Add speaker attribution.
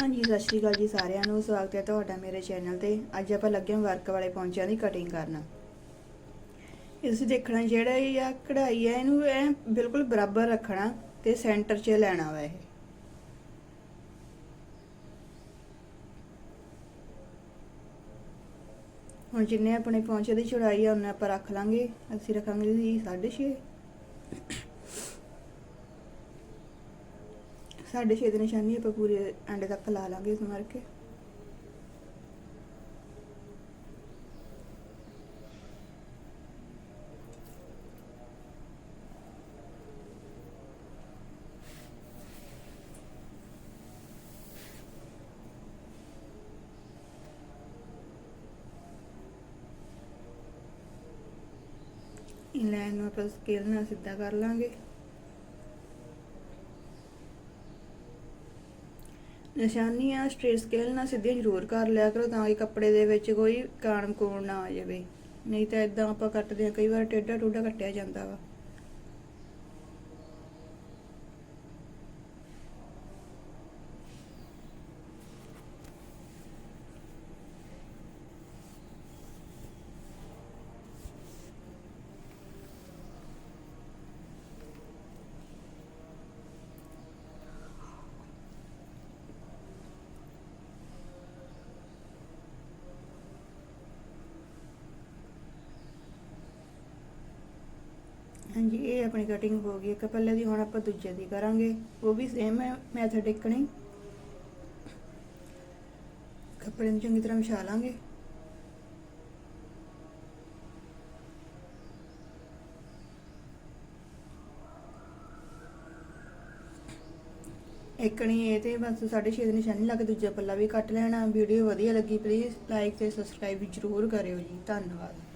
Speaker 1: ਹਾਂਜੀ ਸਤਿ ਸ਼੍ਰੀ ਅਕਾਲ ਜੀ ਸਾਰਿਆਂ ਨੂੰ। ਸਵਾਗਤ ਹੈ ਤੁਹਾਡਾ ਮੇਰੇ ਚੈਨਲ ਤੇ। ਅੱਜ ਆਪਾਂ ਲੱਗੇ ਹਾਂ ਵਰਕ ਵਾਲੇ ਪੌਂਚਿਆਂ ਦੀ ਕਟਿੰਗ ਕਰਨ। ਇਹ ਤੁਸੀਂ ਦੇਖਣਾ ਜਿਹੜਾ ਇਹ ਆ, ਕਢਾਈ ਹੈ ਇਹਨੂੰ ਐ ਬਿਲਕੁਲ ਬਰਾਬਰ ਰੱਖਣਾ ਤੇ ਸੈਂਟਰ 'ਚ ਲੈਣਾ ਵਾ ਇਹ। ਹੁਣ ਜਿੰਨੇ ਆਪਣੇ ਪੌਂਚੇ ਦੀ ਚੌੜਾਈ ਆ ਉਹਨੇ ਆਪਾਂ ਰੱਖ ਲਾਂਗੇ। ਅਸੀਂ ਰੱਖਾਂਗੇ ਜੀ 6.5 ਸਾਢੇ ਛੇ ਦੀ ਨਿਸ਼ਾਨੀ ਆਪਾਂ ਪੂਰੇ ਐਂਡ ਤੱਕ ਲਾ ਲਾਂਗੇ ਇਸ ਮਾਰ ਕੇ। ਇਹ ਲਾਈਨ ਨੂੰ ਆਪਾਂ ਸਕੇਲ ਨਾਲ ਸਿੱਧਾ ਕਰ ਲਾਂਗੇ। ਨਿਸ਼ਾਨੀਆਂ ਸਟ੍ਰੇਟ ਸਕੇਲ ਨਾਲ ਸਿੱਧੀਆਂ ਜ਼ਰੂਰ ਕਰ ਲਿਆ ਕਰੋ ਤਾਂ ਕਿ ਕੱਪੜੇ ਦੇ ਵਿੱਚ ਕੋਈ ਕਾਣ ਕੋਣ ਨਾ ਆ ਜਾਵੇ। ਨਹੀਂ ਤਾਂ ਇਦਾਂ ਆਪਾਂ ਕੱਟਦੇ ਆ ਕਈ ਵਾਰ ਟੇਢਾ ਟੂਢਾ ਕੱਟਿਆ ਜਾਂਦਾ ਵਾ। ਹਾਂਜੀ, ਇਹ ਆਪਣੀ ਕਟਿੰਗ ਹੋ ਗਈ, ਇੱਕ ਪੱਲੇ ਦੀ, ਹੁਣ ਆਪਾਂ ਦੂਜੇ ਦੀ ਕਰਾਂਗੇ। ਉਹ ਵੀ ਸੇਮ ਹੈ ਮੈਥਡ ਇੱਕਣੀ ਕੱਪੜੇ ਨੂੰ ਚੰਗੀ ਤਰ੍ਹਾਂ ਵਿਛਾ ਲਾਂਗੇ। ਇੱਕਣੀ ਇਹ ਤੇ ਬਸ 6.5 ਦੀ ਨਿਸ਼ਾਨੀ ਲਾ ਕੇ ਦੂਜਾ ਪੱਲਾ ਵੀ ਕੱਟ ਲੈਣਾ। ਵੀਡੀਓ ਵਧੀਆ ਲੱਗੀ ਪਲੀਜ਼ ਲਾਈਕ ਤੇ ਸਬਸਕ੍ਰਾਈਬ ਜ਼ਰੂਰ ਕਰਿਓ ਜੀ। ਧੰਨਵਾਦ।